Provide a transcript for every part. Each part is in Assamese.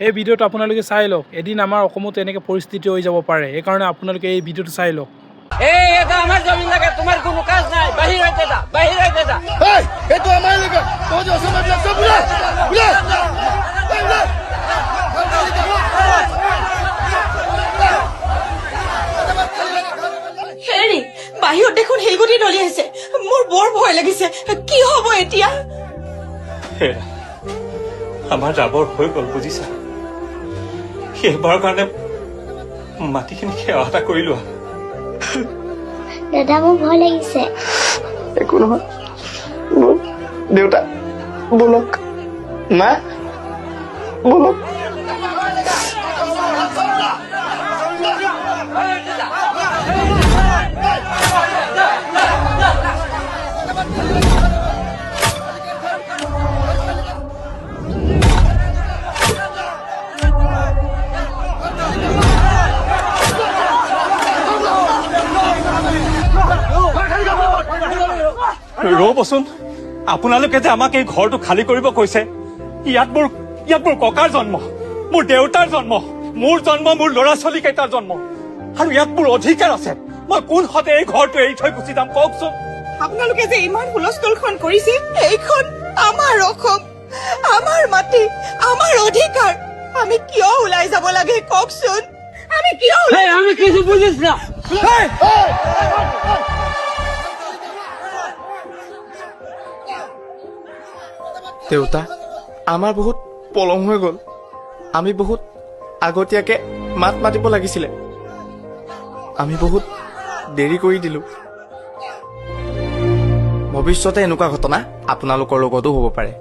এই ভিডিঅ'টো আপোনালোকে চাই লওক। এদিন আমাৰ অসমতো এনেকৈ পৰিস্থিতি হৈ যাব পাৰে। সেইকাৰণে আপোনালোকে এই ভিডিঅ'টো চাই লওক। এই এটা আমার জমি লাগে তোমার কোনো কাজ নাই। বাহির হইতে যা বাহির হইতে যা। এই এইটো আমাৰ এলেকা তই যে অসমত লাগছ বুলে বুলে। এই বুলে। হেৰি বাহিৰত দেখোন শিলগুটি দলি আছে মোৰ বৰ ভয় লাগিছে। কি হ'ব এতিয়া? হেৰা আমাৰ যাবৰ হৈ গ'ল বুজিছা? সেইবাৰৰ কাৰণে মাটিখিনি সেৱা এটা কৰি লোৱা। দাদা মোৰ ভয় লাগিছে। একো নহয়। ব'ল দেউতা ব'লক। মা ব'লক। ৰ'বচোন আপোনালোকে যে আমাক এই ঘৰটো খালী কৰিব কৈছে ইয়াত মোৰ ইয়াত মোৰ ককাৰ জন্ম মোৰ দেউতাৰ জন্ম মোৰ জন্ম মোৰ ল'ৰা ছোৱালী কেইটাৰ জন্ম আৰু ইয়াত মোৰ অধিকাৰ আছে মই কোন হতে এই ঘৰটো এৰি থৈ গুচি যাম কওকচোন আপোনালোকে যে ইমান হুলস্থুলখন কৰিছে এইখন আমাৰ অসম আমাৰ মাটি আমাৰ অধিকাৰ আমি কিয় ওলাই যাব লাগে কওকচোন আমি কিয় ওলাই আমি কিছু বুঝিস না দেউতা আমাৰ বহুত পলম হৈ গ'ল। আমি বহুত আগতীয়াকে মাত মাতিব লাগিছিলে। আমি বহুত দেৰি কৰি দিলো। ভৱিষ্যতে এনেকুৱা ঘটনা আপোনালোকৰ লগতো হ'ব পাৰে।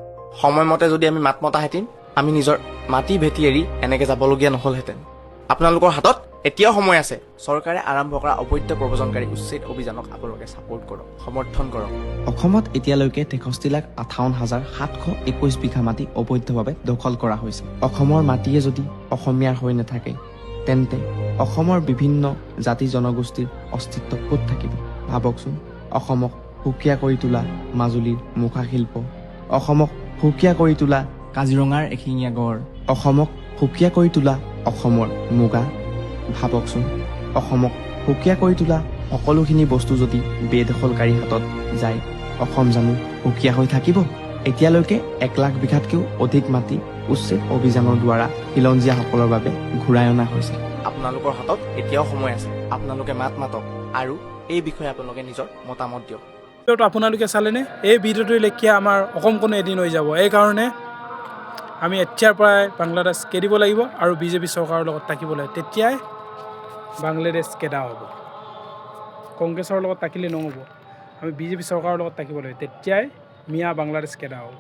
সময়মতে যদি আমি মাত মতাহেঁতেন আমি নিজৰ মাটি ভেটি এৰি এনেকে যাবলগীয়া নহ'লহেঁতেন। আপোনালোকৰ হাতত এতিয়াও সময় আছে। চৰকাৰে আৰম্ভ কৰা অবৈধ প্ৰব্ৰজনকাৰী উচ্ছেদ অভিযানক আপোনালোকে ছাপোৰ্ট কৰক সমৰ্থন কৰক। অসমত এতিয়ালৈকে তেষষ্ঠি লাখ আঠাৱন্ন হাজাৰ সাতশ একৈছ বিঘা মাটি অবৈধভাৱে দখল কৰা হৈছে। অসমৰ মাটিয়ে যদি অসমীয়াৰ হৈ নাথাকে তেন্তে অসমৰ বিভিন্ন জাতি জনগোষ্ঠীৰ অস্তিত্ব ক'ত থাকিব? ভাবকচোন অসমক সুকীয়া কৰি তোলা মাজুলীৰ মুখাশিল্প অসমক সুকীয়া কৰি তোলা কাজিৰঙাৰ এশিঙীয়া গড় অসমক সুকীয়া কৰি তোলা অসমৰ মুগা ভাবকচোন। অসমক সুকীয়া কৰি তোলা সকলোখিনি বস্তু যদি বেদখলকাৰী হাতত যায় অসম জানো সুকীয়া হৈ থাকিব? এতিয়ালৈকে এক লাখ বিঘাতকৈও অধিক মাটি উচ্ছেদ অভিযানৰ দ্বাৰা খিলঞ্জীয়াসকলৰ বাবে ঘূৰাই অনা হৈছে। আপোনালোকৰ হাতত এতিয়াও সময় আছে। আপোনালোকে মাত মাতক আৰু এই বিষয়ে আপোনালোকে নিজৰ মতামত দিয়ক। আপোনালোকে চালেনে? এই ভিডিঅ'টোৰ লেখীয়া আমাৰ অসমখনো এদিন হৈ যাব। এইকাৰণে আমি এতিয়াৰ পৰাই বাংলাদেশ কেৰিব লাগিব আৰু বিজেপি চৰকাৰৰ লগত থাকিব লাগে তেতিয়াই বাংলাদেশ কেদা হ'ব? কংগ্ৰেছৰ লগত থাকিলে নহ'ব। আমি বিজেপি চৰকাৰৰ লগত থাকিব লাগিব। তেতিয়াই মিয়া বাংলাদেশ কেদা হ'ব?